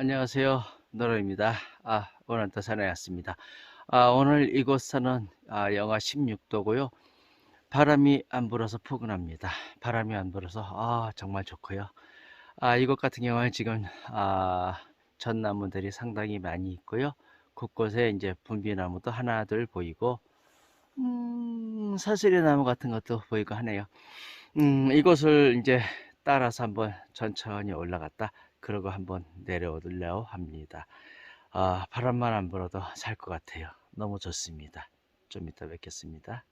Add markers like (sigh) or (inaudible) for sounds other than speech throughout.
안녕하세요. 노로입니다. 아, 오늘 또 산에 왔습니다. 아, 오늘 이곳 산은 아, 영하 16도고요. 바람이 안 불어서 포근합니다. 바람이 안 불어서 아, 정말 좋고요. 아, 이곳 같은 경우는 지금 아, 전나무들이 상당히 많이 있고요. 곳곳에 이제 분비나무도 하나 둘 보이고 음, 사슬이 나무 같은 것도 보이고 하네요. 음, 이곳을 이제 따라서 한번 천천히 올라갔다 그러고 한번 내려오려고 합니다. 아, 바람만 안 불어도 살 것 같아요. 너무 좋습니다. 좀 이따 뵙겠습니다.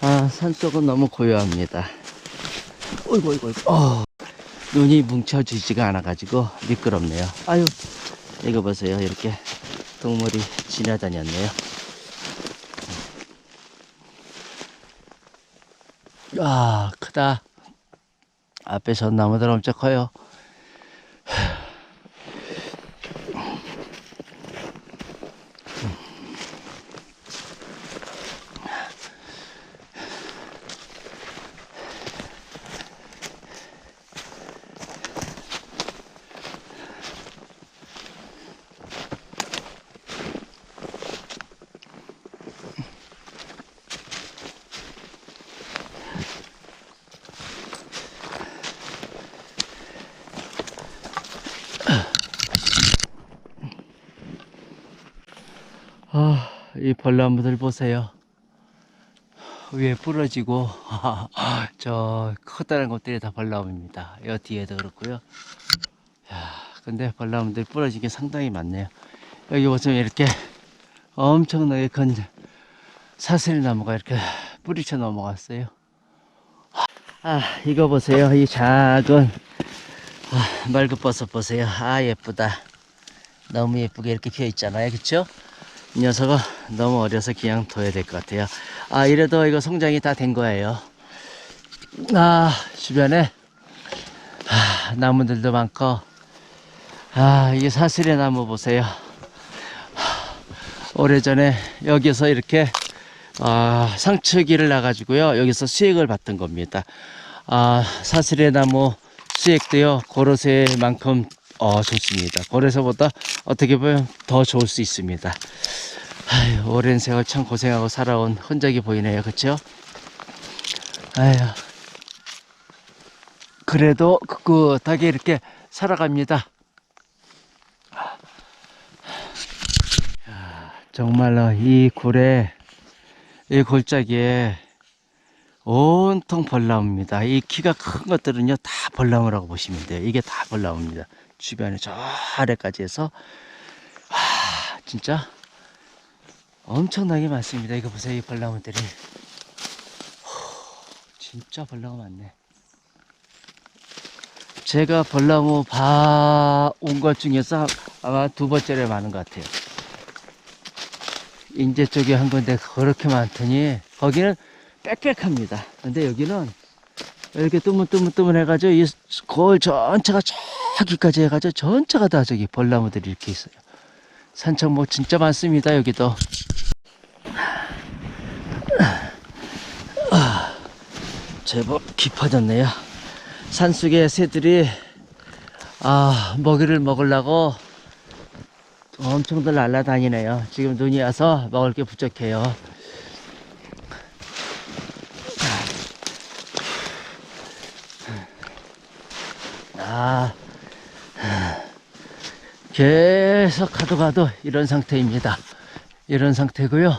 아, 산속은 너무 고요합니다. 어이구, 어이구, 어이구. 어, 눈이 뭉쳐지지가 않아가지고 미끄럽네요. 아유, 이거 보세요. 이렇게 동물이 지나다녔네요. 아, 크다. 앞에 전나무들 엄청 커요. 이 벌나무들 보세요. 위에 부러지고, (laughs) 저 커다란 것들이 다 벌나무입니다. 여 뒤에도 그렇고요. 야, 근데 벌나무들 부러진 게 상당히 많네요. 여기 보시면 이렇게 엄청나게 큰 사슬나무가 이렇게 뿌리쳐 넘어갔어요. 아, 이거 보세요. 이 작은 아, 말급버섯 보세요. 아, 예쁘다. 너무 예쁘게 이렇게 피어 있잖아요. 그쵸? 이 녀석은 너무 어려서 그냥 둬야 될 것 같아요. 아, 이래도 이거 성장이 다 된 거예요. 아, 주변에, 아, 나무들도 많고, 아, 이게 사슬의 나무 보세요. 아, 오래전에 여기서 이렇게, 아, 상추기를 나가지고요. 여기서 수익을 받던 겁니다. 아, 사슬의 나무 수익도요, 고로쇠만큼 어, 좋습니다. 고래서보다 어떻게 보면 더 좋을 수 있습니다. 아유, 오랜 세월 참 고생하고 살아온 흔적이 보이네요. 그쵸? 아유. 그래도 꿋꿋하게 이렇게 살아갑니다. 야, 정말로 이 굴에, 이 골짜기에 온통 벌나무입니다. 이 키가 큰 것들은요, 다 벌나무라고 보시면 돼요. 이게 다 벌나무입니다. 주변에 저 아래까지 해서, 와, 진짜 엄청나게 많습니다. 이거 보세요, 이 벌나무들이. 후, 진짜 벌나무 많네. 제가 벌나무 봐온 것 중에서 아마 두 번째로 많은 것 같아요. 인제 쪽에 한 건데 그렇게 많더니 거기는 빽빽합니다. 근데 여기는 이렇게 뜨문뜨문뜨문 해가지고 이 거울 전체가 저기까지 해가지고 전체가 다 저기 벌나무들이 이렇게 있어요. 산책목 진짜 많습니다. 여기도. 제법 깊어졌네요. 산속에 새들이 아 먹이를 먹으려고 엄청들 날아다니네요. 지금 눈이 와서 먹을 게 부족해요. 아, 계속 가도 가도 이런 상태입니다. 이런 상태고요.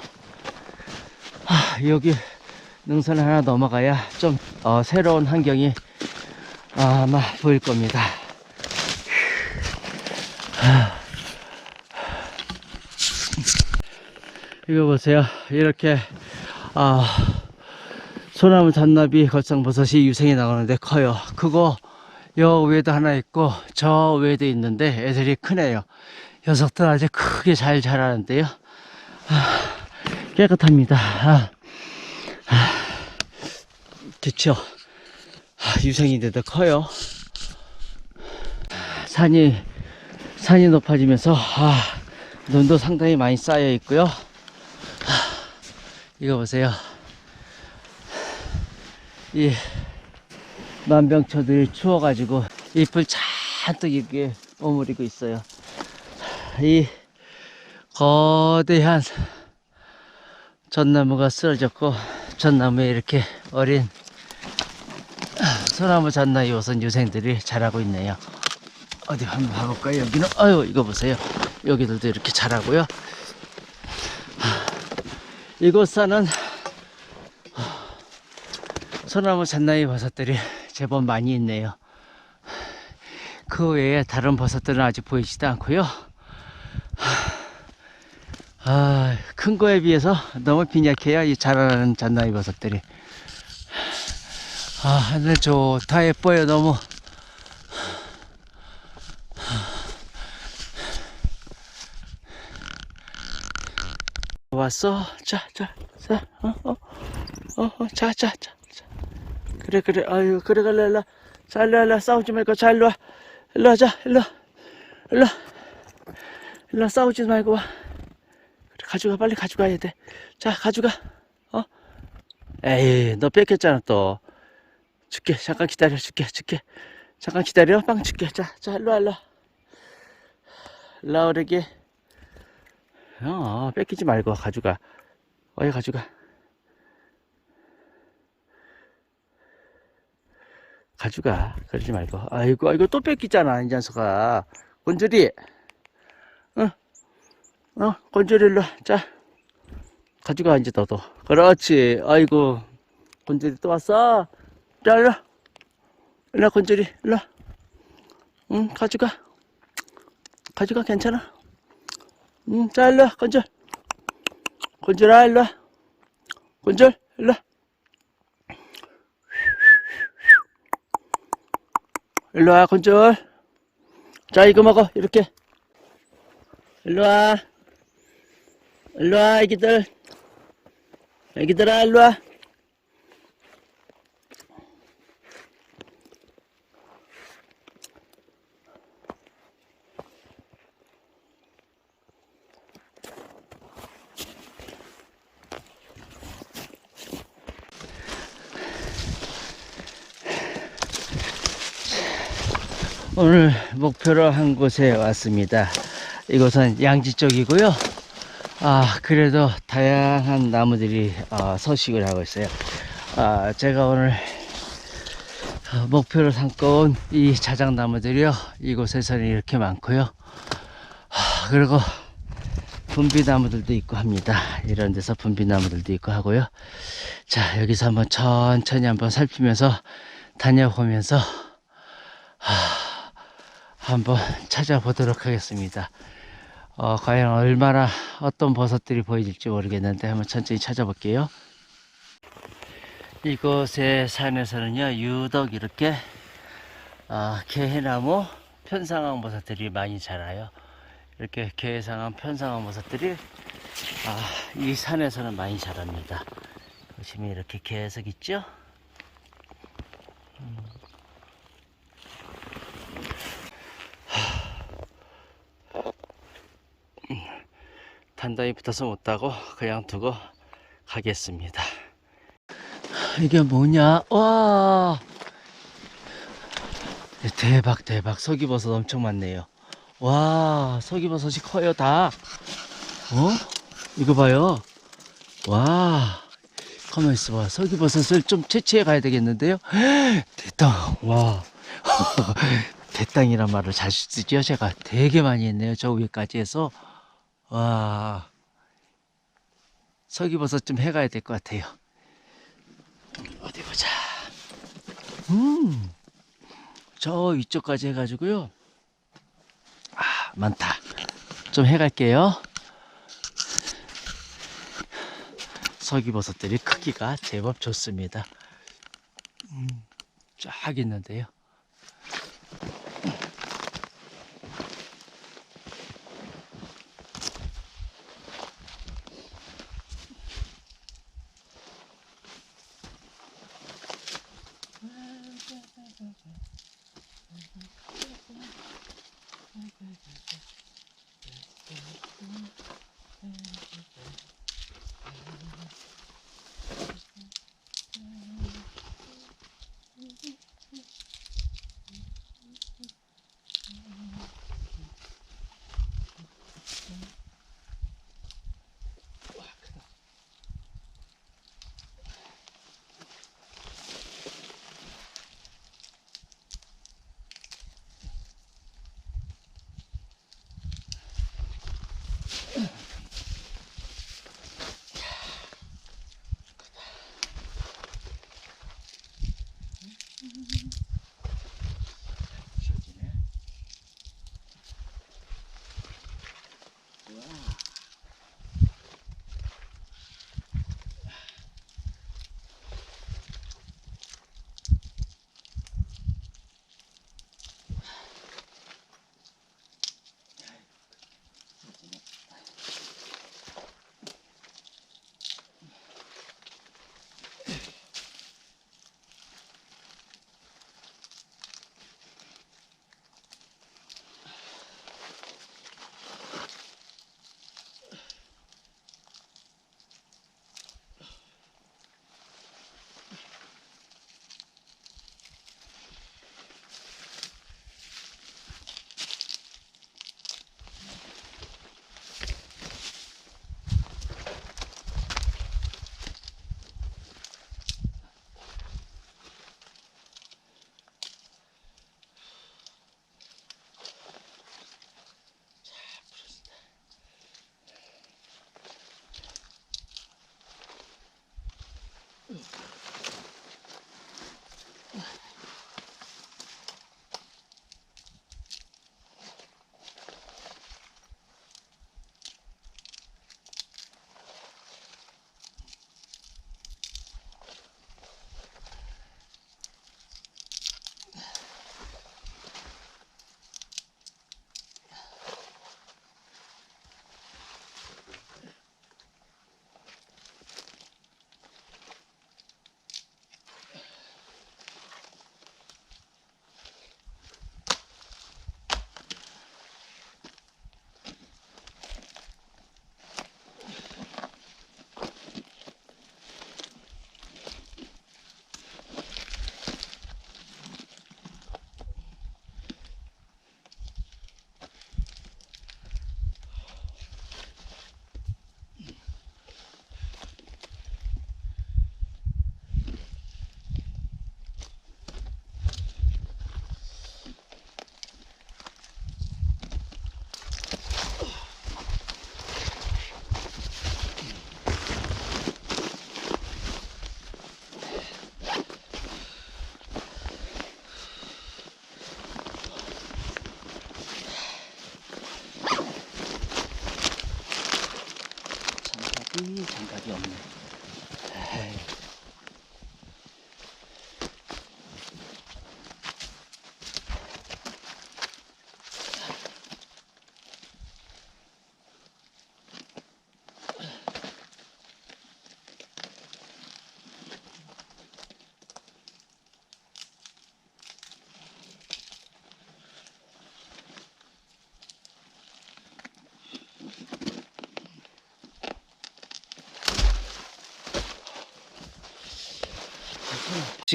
아, 여기 능선 하나 넘어가야 좀 어, 새로운 환경이 아마 보일 겁니다. 이거 보세요. 이렇게 아, 소나무 잔나비 걸상버섯이 유생이 나오는데 커요. 크고 여 위에도 하나 있고 저 위에도 있는데 애들이 크네요. 녀석들 아주 크게 잘 자라는데요. 아, 깨끗합니다. 아, 아, 좋죠. 아, 유생인데도 커요. 산이 산이 높아지면서 아, 눈도 상당히 많이 쌓여 있고요. 하, 이거 보세요. 이 만병초들이 추워가지고 잎을 잔뜩 이렇게 오므리고 있어요. 이 거대한 전나무가 쓰러졌고 전나무에 이렇게 어린 소나무 잣나이 우선 유생들이 자라고 있네요. 어디 한번 봐볼까요? 여기는 아유 이거 보세요. 여기들도 이렇게 자라고요. 하, 이곳 사는 소나무 잣나이 버섯들이 제법 많이 있네요. 그 외에 다른 버섯들은 아직 보이지도 않고요. 아, 큰 거에 비해서 너무 빈약해요. 이 자라는 잣나이 버섯들이. 아, 하늘 좋다 예뻐요. 너무. 왔어? 자, 자, 자, 어, 어, 어, 어, 자, 자, 자, 자. 그래, 그래, 아유, 그래, 그래, 일로 와. 자, 일로 와, 일로 와. 싸우지 말고, 자, 일로 와. 일로 와, 자, 일로 와. 일로 와. 일로 와, 싸우지 말고 와. 가져가, 빨리 가져가야 돼. 자, 가져가. 어? 에이, 너 뺏겼잖아, 또. 줄게, 잠깐 기다려, 줄게, 줄게. 잠깐 기다려, 빵 줄게. 자, 자, 일로 와, 일로 오래게. 어, 뺏기지 말고 가져가. 어이, 가져가. 가져가. 그러지 말고. 아이고, 아이고, 또 뺏기잖아, 이 녀석아. 건조리. 어, 와. 자. 가져가, 이제 너도. 그렇지. 아이고. 건조리 또 왔어. 자, 일로 와. 일로 와, 건조리. 일로 와. 응, 가져가. 가져가, 괜찮아. 응, 자, 일로 와, 건절. 건절아, 일로 와. 건절, 일로 와. 일로 와, 건절. 자, 이거 먹어, 이렇게. 일로 와. 일로 와, 애기들. 애기들아, 일로 와. 오늘 목표로 한 곳에 왔습니다. 이곳은 양지 쪽이고요. 아, 그래도 다양한 나무들이 어, 서식을 하고 있어요. 아, 제가 오늘 어, 목표로 삼고 온 이 자작나무들이요. 이곳에서는 이렇게 많고요. 아, 그리고 분비나무들도 있고 합니다. 이런 데서 분비나무들도 있고 하고요. 자, 여기서 한번 천천히 한번 살피면서 다녀보면서 한번 찾아보도록 하겠습니다. 어, 과연 얼마나 어떤 버섯들이 보여질지 모르겠는데 한번 천천히 찾아볼게요. 이곳의 산에서는요 유독 이렇게 아, 게해나무 편상황 버섯들이 많이 자라요. 이렇게 게해상황 편상황 버섯들이 아, 이 산에서는 많이 자랍니다. 보시면 이렇게 계속 있죠? 단단히 붙어서 못 따고 그냥 두고 가겠습니다. 이게 뭐냐? 와! 대박, 대박. 석이버섯 엄청 많네요. 와, 석이버섯이 커요, 다. 어? 이거 봐요. 와. 가만 있어봐. 석이버섯을 좀 채취해 가야 되겠는데요? (gasps) 대땅, 와. (laughs) 대땅이란 말을 잘 쓰죠, 제가. 되게 많이 했네요. 저 위까지 해서. 와. 석이버섯 좀 해가야 될 것 같아요. 어디 보자. 음. 저 위쪽까지 해가지고요. 아, 많다. 좀 해갈게요. 석이버섯들이 크기가 제법 좋습니다. 음, 쫙 있는데요.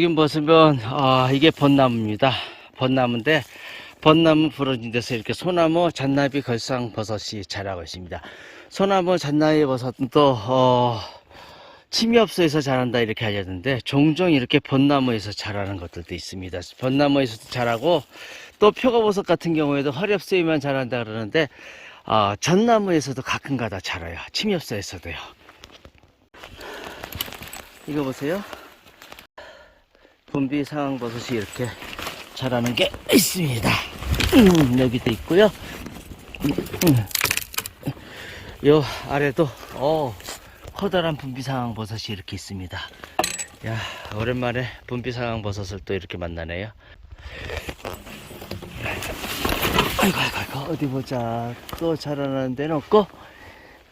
지금 보시면 아, 이게 벚나무입니다. 벚나무인데 벚나무 부러진 데서 이렇게 소나무 잔나비 걸상 버섯이 자라고 있습니다. 소나무 잔나비 버섯은 또 어, 침엽소에서 자란다 이렇게 알려졌는데 종종 이렇게 벚나무에서 자라는 것들도 있습니다. 벚나무에서도 자라고 또 표고버섯 같은 경우에도 화렵수에만 자란다 그러는데 아, 전나무에서도 가끔가다 자라요. 침엽소에서도요. 이거 보세요. 분비 상황버섯이 이렇게 자라는 게 있습니다. 음, 여기도 있고요. 음, 요 아래도 어 커다란 분비 상황 버섯이 이렇게 있습니다. 야 오랜만에 분비 상황 버섯을 또 이렇게 만나네요. 아이고 아이고 아이고 어디 보자 또 자라나는 데는 없고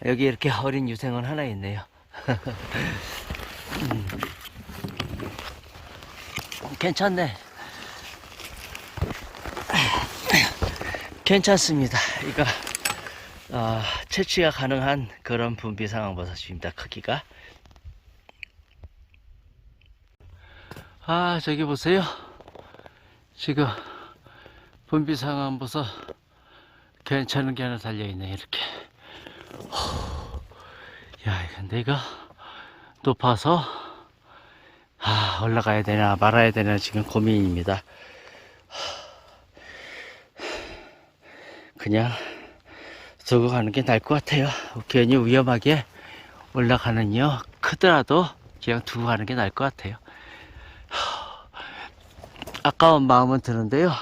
여기 이렇게 어린 유생은 하나 있네요. (laughs) 괜찮네. 괜찮습니다. 이거 아, 채취가 가능한 그런 분비 상황 버섯입니다. 크기가. 아, 저기 보세요. 지금 분비 상황 버섯 괜찮은 게 하나 달려 있네, 이렇게. 후, 야, 근데 이거 높아서 아, 올라가야 되나 말아야 되나 지금 고민입니다. 그냥 두고 가는 게 나을 것 같아요. 괜히 위험하게 올라가는요. 크더라도 그냥 두고 가는 게 나을 것 같아요. 아까운 마음은 드는데요.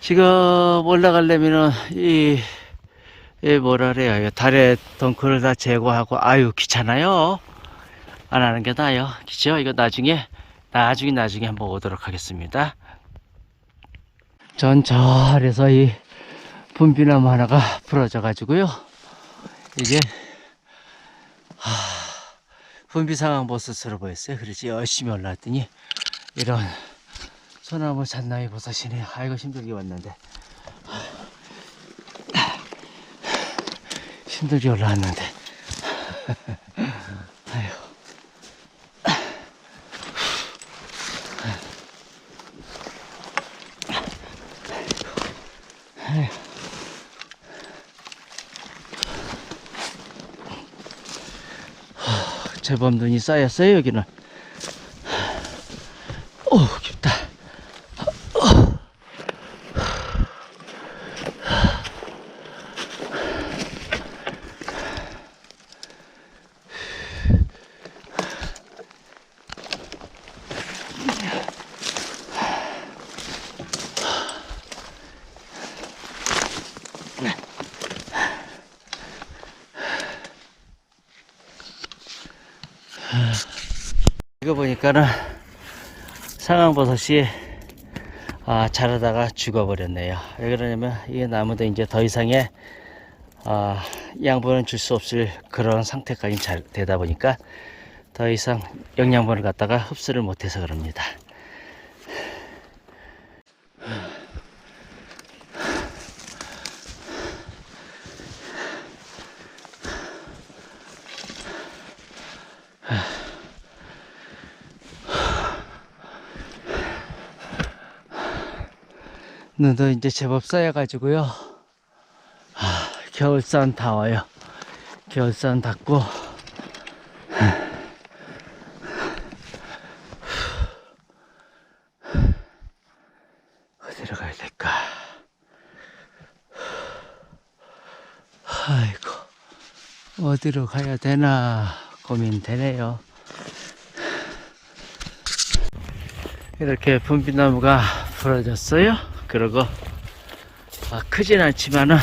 지금 올라가려면은 이, 이 뭐라 그래요. 달에 덩크를 다 제거하고 아유 귀찮아요. 안 하는 게 나아요. 그죠? 이거 나중에 나중에 나중에 한번 오도록 하겠습니다. 전 저 아래서 이 분비나무 하나가 부러져 가지고요. 이게 하, 분비 상황 버섯으로 보였어요. 그래서 열심히 올라왔더니 이런 소나무 잣나이 버섯이네. 아이고 힘들게 왔는데 힘들게 올라왔는데 (laughs) 제법 눈이 쌓였어요 여기는. 오 이거 보니까는 상황버섯이 아, 자라다가 죽어버렸네요. 왜 그러냐면 이 나무도 이제 더 이상의 아, 양분을 줄 수 없을 그런 상태까지 잘 되다 보니까 더 이상 영양분을 갖다가 흡수를 못해서 그럽니다. 눈도 이제 제법 쌓여가지고요. 아, 겨울산 다 와요. 겨울산 닿고. 어디로 가야 될까? 아이고, 어디로 가야 되나 고민되네요. 이렇게 분비나무가 부러졌어요. 그리고 아, 크진 않지만은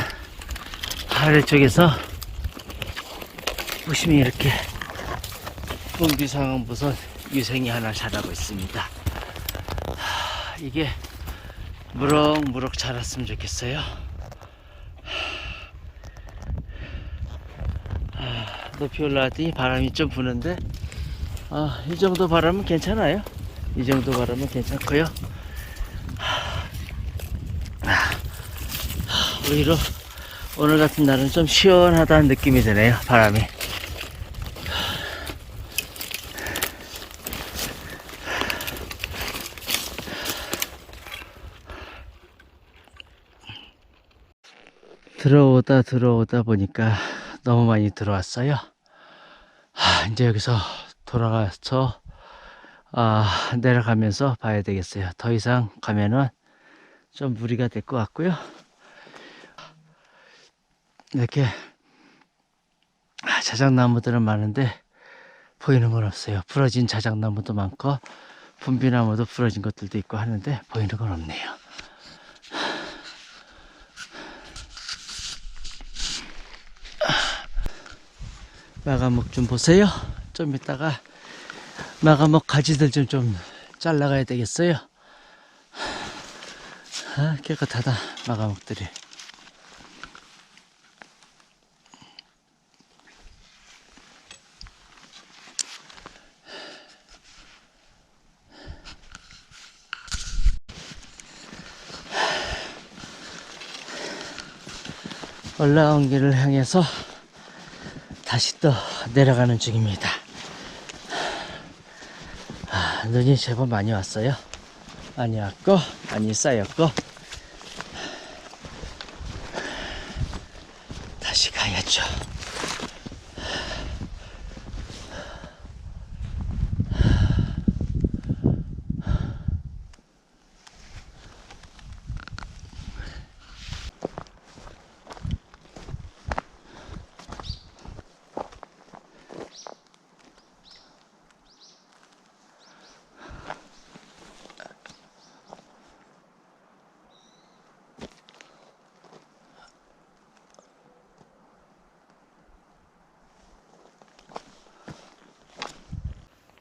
아래쪽에서 보시면 이렇게 분비상황버섯 유생이 하나 자라고 있습니다. 하, 이게 무럭무럭 자랐으면 좋겠어요. 아, 높이 올라왔더니 바람이 좀 부는데 아, 이 정도 바람은 괜찮아요. 이 정도 바람은 괜찮고요. 오히려 오늘 같은 날은 좀 시원하다는 느낌이 드네요. 바람이. 들어오다 들어오다 보니까 너무 많이 들어왔어요. 하, 이제 여기서 돌아가서 아, 내려가면서 봐야 되겠어요. 더 이상 가면은 좀 무리가 될 것 같고요. 이렇게 아, 자작나무들은 많은데 보이는 건 없어요. 부러진 자작나무도 많고 분비나무도 부러진 것들도 있고 하는데 보이는 건 없네요. 마감목 좀 보세요. 좀 이따가 마감목 가지들 좀 좀 잘라가야 되겠어요. 아, 깨끗하다 마감목들이. 올라온 길을 향해서 다시 또 내려가는 중입니다. 아, 눈이 제법 많이 왔어요. 많이 왔고, 많이 쌓였고, 다시 가야죠.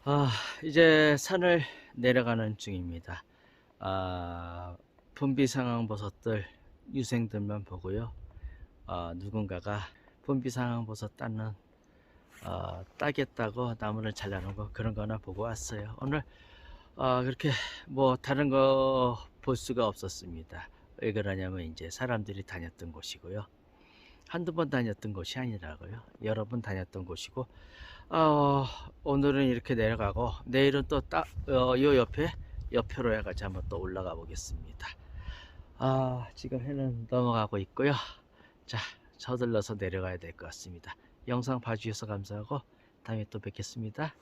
아, 이제 산을 내려가는 중입니다. 아, 분비 상황 버섯들 유생들만 보고요. 아, 누군가가 분비 상황 버섯 따는 어, 따겠다고 나무를 잘라놓은 거 그런 거나 보고 왔어요. 오늘 어, 그렇게 뭐 다른 거 볼 수가 없었습니다. 왜 그러냐면 이제 사람들이 다녔던 곳이고요. 한두 번 다녔던 곳이 아니라고요. 여러 번 다녔던 곳이고 어, 오늘은 이렇게 내려가고 내일은 또 딱, 어, 요 옆에 옆으로 해가지고 한번 또 올라가 보겠습니다. 아, 지금 해는 넘어가고 있고요. 자, 서둘러서 내려가야 될 것 같습니다. 영상 봐주셔서 감사하고 다음에 또 뵙겠습니다.